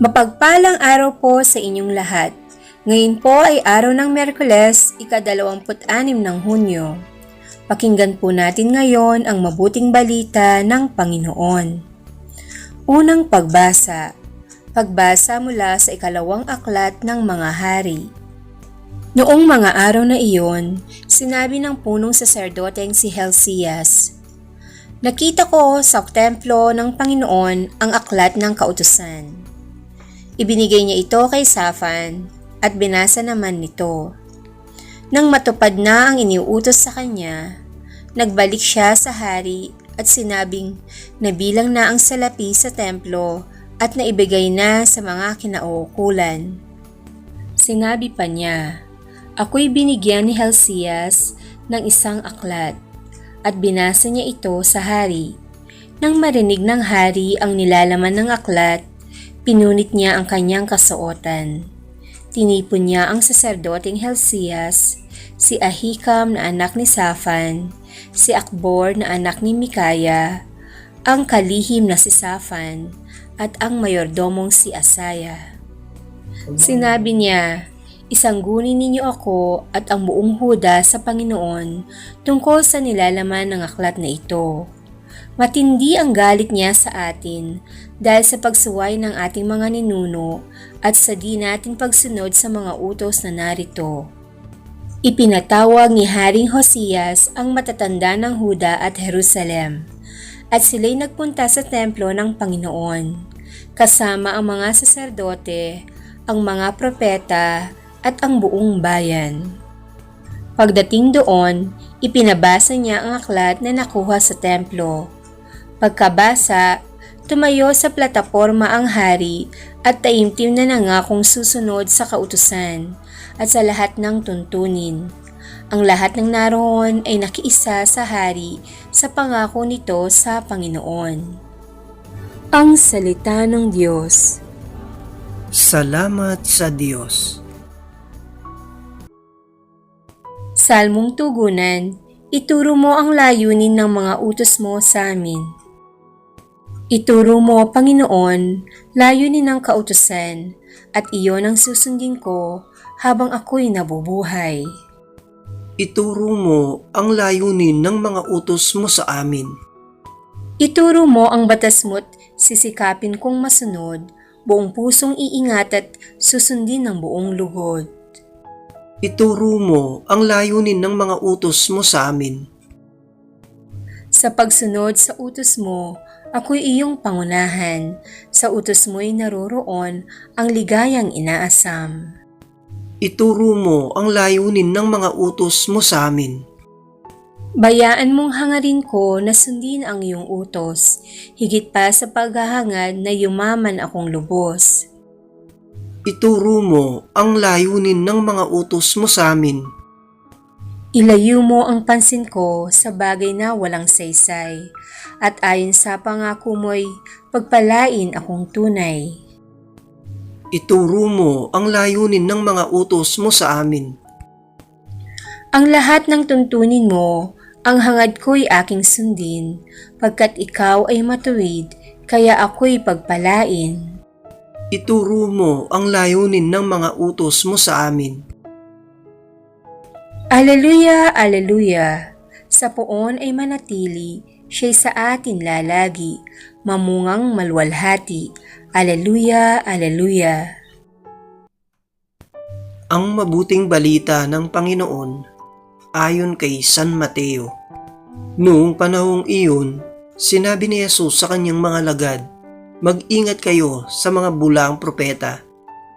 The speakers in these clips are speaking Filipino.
Mapagpalang araw po sa inyong lahat. Ngayon po ay araw ng Merkules, ika-26 ng Hunyo. Pakinggan po natin ngayon ang mabuting balita ng Panginoon. Unang pagbasa. Pagbasa mula sa ikalawang aklat ng mga hari. Noong mga araw na iyon, sinabi ng punong saserdoteng si Helsias, Nakita ko sa templo ng Panginoon ang aklat ng kautusan. Ibinigay niya ito kay Safan at binasa naman nito. Nang matupad na ang iniuutos sa kanya, nagbalik siya sa hari at sinabing nabilang na ang salapi sa templo at naibigay na sa mga kinauukulan. Sinabi pa niya, Ako'y binigyan ni Helsias ng isang aklat at binasa niya ito sa hari. Nang marinig ng hari ang nilalaman ng aklat, pinunit niya ang kanyang kasuotan. Tinipon niya ang saserdoteng Helsias, si Ahikam na anak ni Safan, si Akbor na anak ni Mikaya, ang kalihim na si Safan, at ang mayordomong si Asaya. Sinabi niya, Isanggunin ninyo ako at ang buong Huda sa Panginoon tungkol sa nilalaman ng aklat na ito. Matindi ang galit niya sa atin dahil sa pagsuway ng ating mga ninuno at sa di natin pagsunod sa mga utos na narito. Ipinatawag ni Haring Hosias ang matatanda ng Huda at Jerusalem at sila'y nagpunta sa templo ng Panginoon kasama ang mga saserdote, ang mga propeta at ang buong bayan. Pagdating doon, ipinabasa niya ang aklat na nakuha sa templo. Pagkabasa, tumayo sa plataporma ang hari at taimtim na nangakong susunod sa kautusan at sa lahat ng tuntunin. Ang lahat ng naroon ay nakiisa sa hari sa pangako nito sa Panginoon. Ang Salita ng Diyos Salamat sa Diyos. Salmong Tugunan, ituro mo ang layunin ng mga utos mo sa amin. Ituro mo, Panginoon, layunin ng kautusan, at iyon ang susundin ko habang ako'y nabubuhay. Ituro mo ang layunin ng mga utos mo sa amin. Ituro mo ang batas mo't sisikapin kong masunod, buong pusong iingat at susundin ng buong lugod. Ituro mo ang layunin ng mga utos mo sa amin. Sa pagsunod sa utos mo, ako'y iyong pangunahan. Sa utos mo'y naroroon ang ligayang inaasam. Ituro mo ang layunin ng mga utos mo sa amin. Bayaan mong hangarin ko na sundin ang iyong utos, higit pa sa paghahangad na yumaman akong lubos. Ituro mo ang layunin ng mga utos mo sa amin. Ilayo mo ang pansin ko sa bagay na walang saysay, at ayon sa pangako mo'y pagpalain akong tunay. Ituro mo ang layunin ng mga utos mo sa amin. Ang lahat ng tuntunin mo, ang hangad ko'y aking sundin, pagkat ikaw ay matuwid, kaya ako'y pagpalain. Ituro mo ang layunin ng mga utos mo sa amin. Aleluya, aleluya! Sa poon ay manatili, siya'y sa atin lalagi, mamungang malwalhati. Aleluya, aleluya! Ang mabuting balita ng Panginoon ayon kay San Mateo. Noong panahong iyon, sinabi ni Jesus sa kanyang mga lagad, Mag-ingat kayo sa mga bulaang propeta.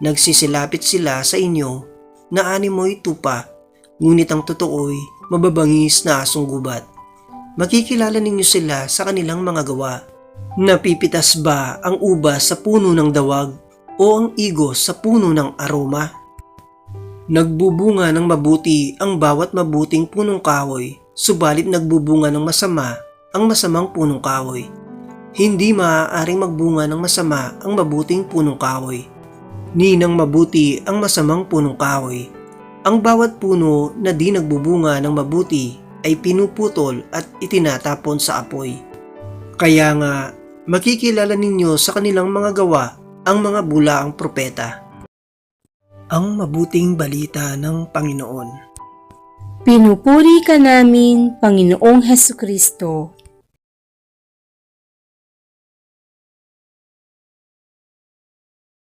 Nagsisilapit sila sa inyo na animoy tupa, ngunit ang totoo'y mababangis na asong gubat. Makikilala ninyo sila sa kanilang mga gawa. Napipitas ba ang ubas sa puno ng dawag o ang igos sa puno ng aroma? Nagbubunga ng mabuti ang bawat mabuting punong kahoy, subalit nagbubunga ng masama ang masamang punong kahoy. Hindi maaaring magbunga ng masama ang mabuting punong kahoy. Ni ng mabuti ang masamang punong kahoy. Ang bawat puno na di nagbubunga ng mabuti ay pinuputol at itinatapon sa apoy. Kaya nga, makikilala ninyo sa kanilang mga gawa ang mga bulaang propeta. Ang mabuting balita ng Panginoon. Pinupuri ka namin, Panginoong Heso Kristo.